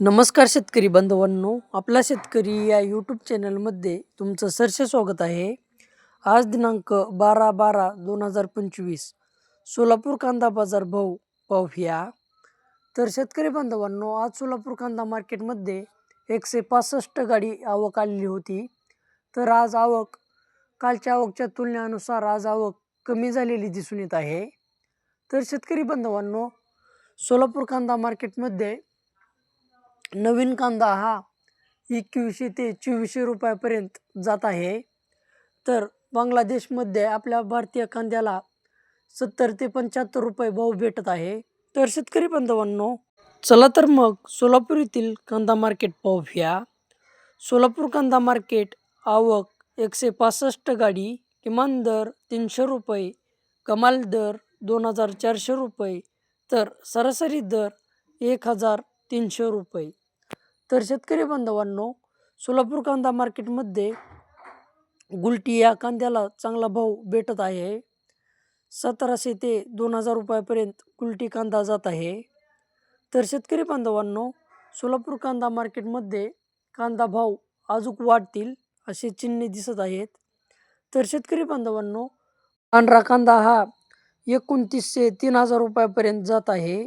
नमस्कार शेतकरी बांधवांनो आपला शेतकरी या यूट्यूब चॅनलमध्ये तुमचं सरसे स्वागत आहे. आज दिनांक बारा बारा दोन हजार पंचवीस सोलापूर कांदा बाजार भाव पाहूया तर शेतकरी बांधवांनो आज सोलापूर कांदा मार्केटमध्ये एकशे पासष्ट गाडी आवक आलेली होती. तर आज आवक कालच्या आवकच्या तुलनेनुसार आज आवक कमी झालेली दिसून येत आहे. तर शेतकरी बांधवांनो सोलापूर कांदा मार्केटमध्ये नवीन कांदा हा एकवीसशे ते चोवीसशे रुपयापर्यंत जात आहे. तर बांगलादेशमध्ये आपल्या भारतीय कांद्याला सत्तर ते पंच्याहत्तर रुपये भाव भेटत आहे. तर शेतकरी बांधवांनो चला तर मग सोलापूर येथील कांदा मार्केट पाहूया. सोलापूर कांदा मार्केट आवक एकशे पासष्ट गाडी किमान दर तीनशे रुपये कमाल दर दोन हजार चारशे रुपये तर सरासरी दर एक हजार तीनशे रुपये. तर शेतकरी बांधवांनो सोलापूर कांदा मार्केटमध्ये गुलटी या कांद्याला चांगला भाव भेटत आहे. सतराशे ते दोन हजार रुपयापर्यंत गुलटी कांदा जात आहे. तर शेतकरी बांधवांनो सोलापूर कांदा मार्केटमध्ये कांदा भाव अजूक वाढतील असे चिन्हे दिसत आहेत. तर शेतकरी बांधवांनो पांढरा कांदा हा एकोणतीसशे तीन हजार रुपयापर्यंत जात आहे.